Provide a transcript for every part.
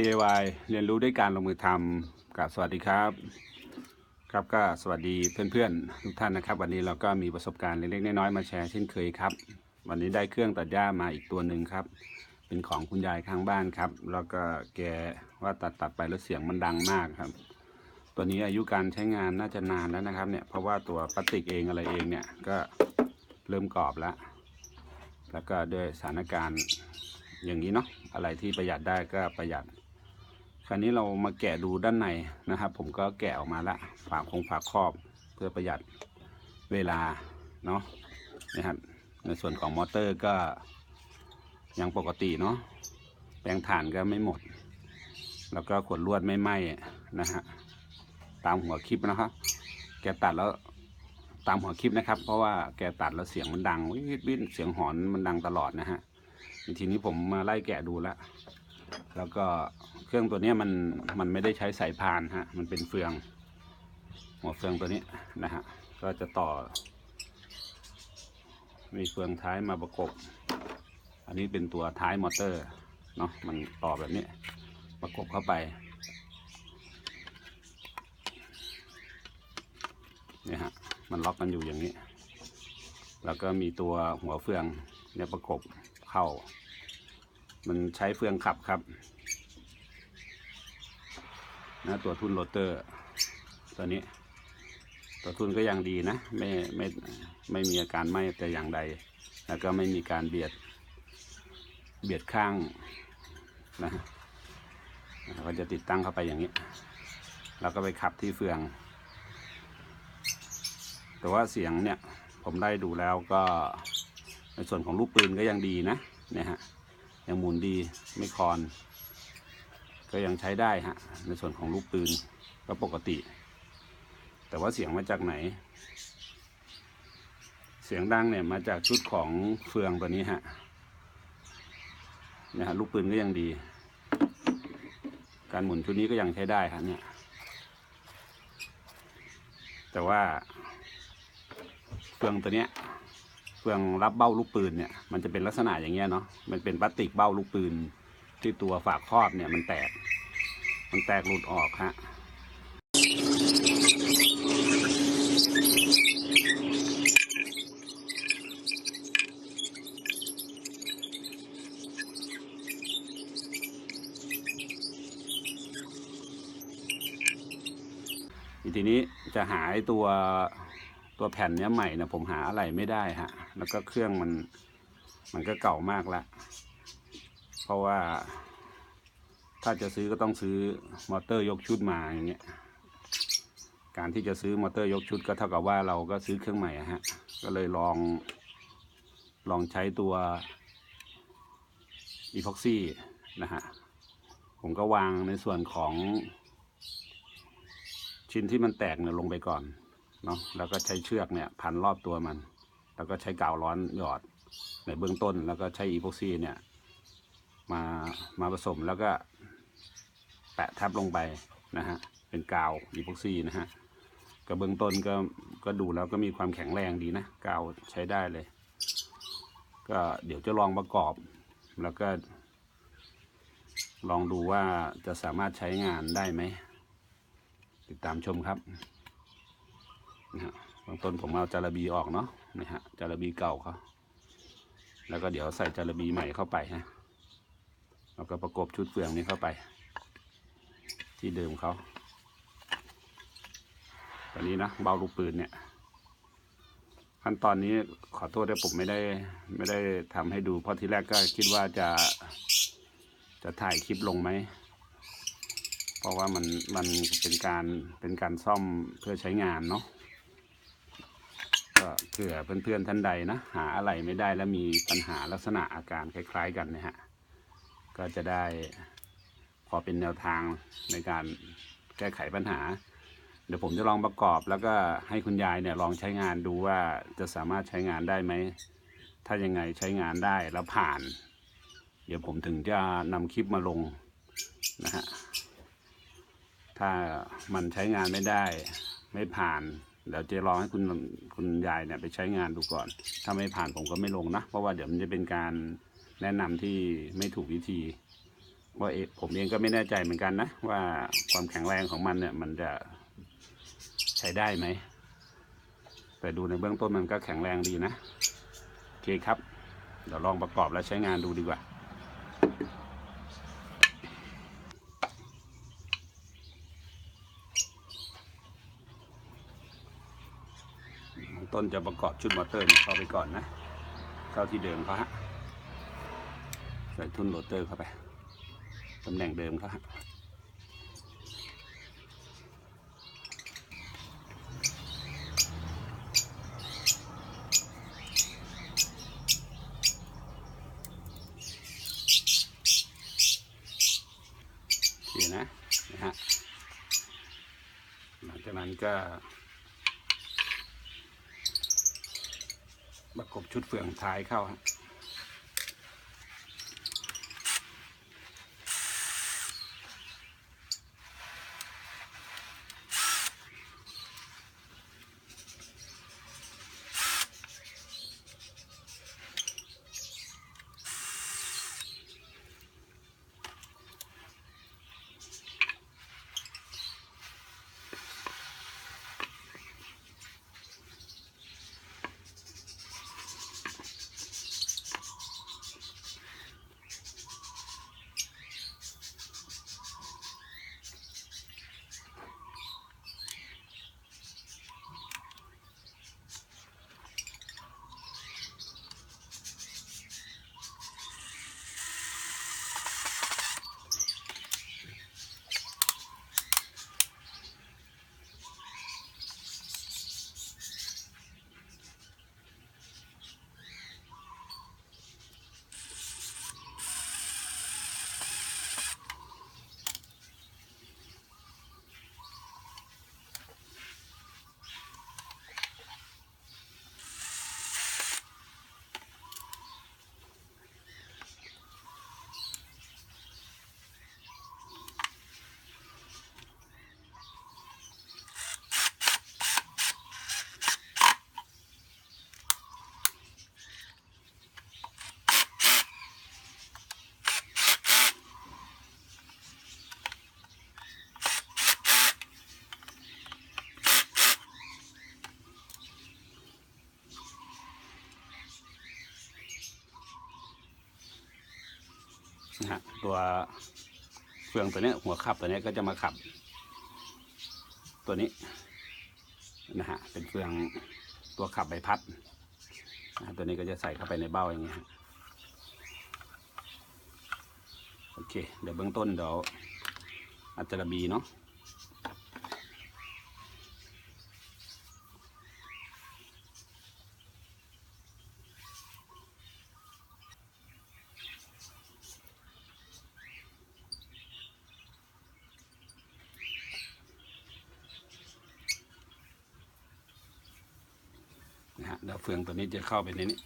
DIY เรียนรู้ด้วยการลงมือทำกับสวัสดีครับ ครับก็สวัสดีเพื่อนๆ ทุกท่านนะครับ วันนี้เราก็มีประสบการณ์เล็กๆน้อยๆมาแชร์เช่นเคยครับ วันนี้ได้เครื่องตัดหญ้ามาอีกตัวหนึ่งครับ เป็นของคุณยายข้างบ้านครับ แล้วก็แกว่าตัดตัดไปแล้วเสียงมันดังมากครับ ตัวนี้อายุการใช้งานน่าจะนานแล้วนะครับเนี่ยเพราะว่าตัวพลาสติกเองอะไรเองเนี่ยก็เริ่มกรอบแล้วแล้วก็ด้วยสถานการณ์อย่างนี้เนาะอะไรที่ประหยัดได้ก็ประหยัด คราวนี้เรามาแกะดูด้านในนะครับ ผมก็แกะออกมาละฝาคงฝาครอบเพื่อประหยัดเวลาเนาะนะครับในส่วนของมอเตอร์ก็ยังปกติเนาะแปลงถ่านก็ไม่หมด แล้วก็ขวดลวดไม่ไหม้นะฮะตามหัวคลิปนะครับ แกตัดแล้วตามหัวคลิปนะครับ เพราะว่าแกตัดแล้วเสียงมันดังวิดวิดเสียงหอนมันดังตลอดนะฮะทีนี้ผมมาไล่แกะดูแล้ว แล้วก็ เครื่องตัวนี้มันมันไม่ได้ใช้สายพานฮะ มันเป็นเฟือง หัวเฟืองตัวนี้นะฮะ ก็จะต่อ มีเฟืองท้ายมาประกบ อันนี้เป็นตัวท้ายมอเตอร์เนาะ มันต่อแบบนี้ ประกบเข้าไป เนี่ยฮะ มันล็อกกันอยู่อย่างนี้ แล้วก็มีตัวหัวเฟืองเนี่ยประกบเข้า มันใช้เฟืองขับครับ นะตัวทุนโรเตอร์ ตัวนี้ ตัวทุนก็ยังดีนะ ไม่ไม่ไม่มีอาการไหม้แต่อย่างใด แล้วก็ไม่มีการเบียด เบียดข้างนะฮะก็จะติดตั้งเข้าไปอย่างนี้ แล้วก็ไปขับที่เฟือง แต่ว่าเสียงเนี่ยผมได้ดูแล้วก็ในส่วนของลูกปืนก็ยังดีนะเนี่ยฮะยังหมุนดีไม่คลอน ก็ยังใช้ได้ฮะในส่วนของลูกปืนก็ปกติ แต่ว่าเสียงมาจากไหน เสียงดังเนี่ยมาจากชุดของเฟืองตัวนี้ฮะนี่ยฮะลูกปืนก็ยังดี การหมุนชุดนี้ก็ยังใช้ได้ครับเนี่ย แต่ว่า เฟืองตัวเนี้ยเฟืองรับเบ้าลูกปืนเนี่ย มันจะเป็นลักษณะอย่างเงี้ยเนาะมันเป็นพลาสติกเบ้าลูกปืนที่ตัวฝากครอบเนี่ยมันแตก มันแตกหลุดออกฮะทีนี้จะหาไอ้ตัวตัวแผ่นเนี้ยใหม่นะผมหาอะไรไม่ได้ฮะ แล้วก็เครื่องมันมันก็เก่ามากล้วเพราะว่า ถ้าจะซื้อก็ต้องซื้อมอเตอร์ยกชุดมาอย่างเงี้ย การที่จะซื้อมอเตอร์ยกชุดก็เท่ากับว่าเราก็ซื้อเครื่องใหม่ฮะ ก็เลยลอง ลองใช้ตัวอีพ็อกซี่นะฮะ ผมก็วางในส่วนของชิ้นที่มันแตกเนี่ยลงไปก่อนเนาะ แล้วก็ใช้เชือกเนี่ยพันรอบตัวมัน แล้วก็ใช้กาวร้อนหยอดในเบื้องต้น แล้วก็ใช้อีพ็อกซี่เนี่ยมามาผสมแล้วก็ แปะทับลงไปนะฮะเป็นกาวอีพ็อกซี่นะฮะก็เบื้องต้นก็ก็ดูแล้วก็มีความแข็งแรงดีนะกาวใช้ได้เลย ก็เดี๋ยวจะลองประกอบแล้วก็ ลองดูว่าจะสามารถใช้งานได้ไหม ติดตามชมครับนะฮะเบื้องต้นผมเอาจาระบีออกเนาะนี่ฮะจาระบีเก่าเขาแล้วก็เดี๋ยวใส่จาระบีใหม่เข้าไปฮะแล้วก็ประกบชุดเฟืองนี้เข้าไป ที่เดิมเขาตอนนี้นะเบาลูกปืนเนี่ย ขั้นตอนนี้ขอโทษที่ผมไม่ได้ไม่ได้ทำให้ดู เพราะที่แรกก็คิดว่าจะจะถ่ายคลิปลงไหม เพราะว่ามันมันเป็นการเป็นการซ่อมเพื่อใช้งานเนาะก็เผื่อเพื่อนๆท่านใดนะ หาอะไรไม่ได้แล้วมีปัญหาลักษณะอาการคล้าย ๆ กันนะฮะ ก็จะได้ พอเป็นแนวทางในการแก้ไขปัญหา เดี๋ยวผมจะลองประกอบแล้วก็ให้คุณยายเนี่ยลองใช้งานดูว่าจะสามารถใช้งานได้ไหม ถ้ายังไงใช้งานได้แล้วผ่าน เดี๋ยวผมถึงจะนำคลิปมาลงนะฮะ ถ้ามันใช้งานไม่ได้ไม่ผ่านเดี๋ยวจะลองให้คุณคุณยายเนี่ยไปใช้งานดูก่อน ถ้าไม่ผ่านผมก็ไม่ลงนะ เพราะว่าเดี๋ยวมันจะเป็นการแนะนำที่ไม่ถูกวิธี ว่าเอผมเองก็ไม่แน่ใจเหมือนกันนะ ว่าความแข็งแรงของมันเนี่ย มันจะใช้ได้ไหม แต่ดูในเบื้องต้นมันก็แข็งแรงดีนะ โอเคครับ เดี๋ยวลองประกอบแล้วใช้งานดูดีกว่าต้นจะประกอบชุดมอเตอร์นี่เข้าไปก่อนนะ เข้าที่เดิมเขาฮะ ใส่ทุ่นโรเตอร์เข้าไป ตำแหน่งเดิมเขาฮะโอเคนะนะฮะหลังจากนั้นก็ประกบชุดเฟืองท้ายเข้าฮะ นะฮะตัวเฟืองตัวนี้หัวขับตัวนี้ก็จะมาขับ ตัวนี้นะฮะเป็นเฟืองตัวขับใบพัดนะะตัวนี้ก็จะใส่เข้าไปในเบ้าอย่างเงี้ยโอเค เดี๋ยวเบื้องต้นเดี๋ยวอาจจะระบีเนาะ ดาวเฟืองตัวนี้จะเข้าไปในนี้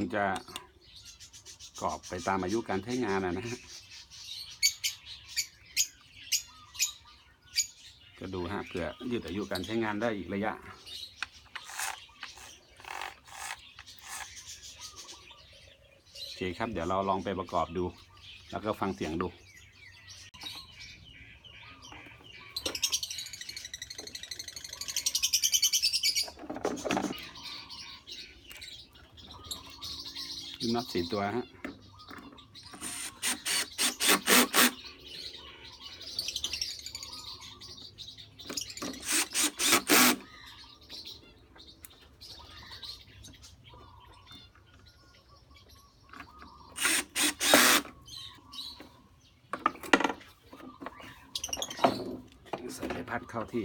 งจะกรอบไปตามอายุการใช้งานนะนะฮะก็ดูฮะเผื่อยืดอายุการใช้งานได้อีกระยะ โอเคครับ เดี๋ยวเราลองไปประกอบดู แล้วก็ฟังเสียงดู ดูกน็อตสี่ตัวฮะใส่ใบพัดเข้าที่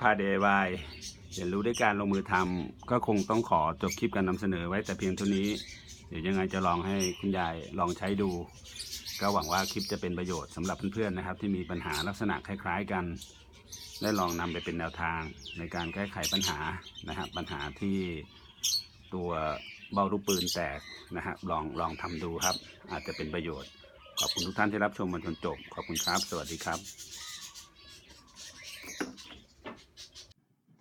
พาเดวายเรียนรู้ด้วยการลงมือทำก็คงต้องขอจบคลิปการนำเสนอไว้แต่เพียงเท่านี้ เดี๋ยวยังไงจะลองให้คุณยายลองใช้ดู ก็หวังว่าคลิปจะเป็นประโยชน์สำหรับเพื่อนๆนะครับ ที่มีปัญหาลักษณะคล้าย ๆกัน ได้ลองนำไปเป็นแนวทางในการแก้ไขปัญหานะครับปัญหาที่ตัวเบ้าลูกปืนแตกนะครับลองลองทำดูครับ อาจจะเป็นประโยชน์ ขอบคุณทุกท่านที่รับชมมาจนจบ ขอบคุณครับ สวัสดีครับ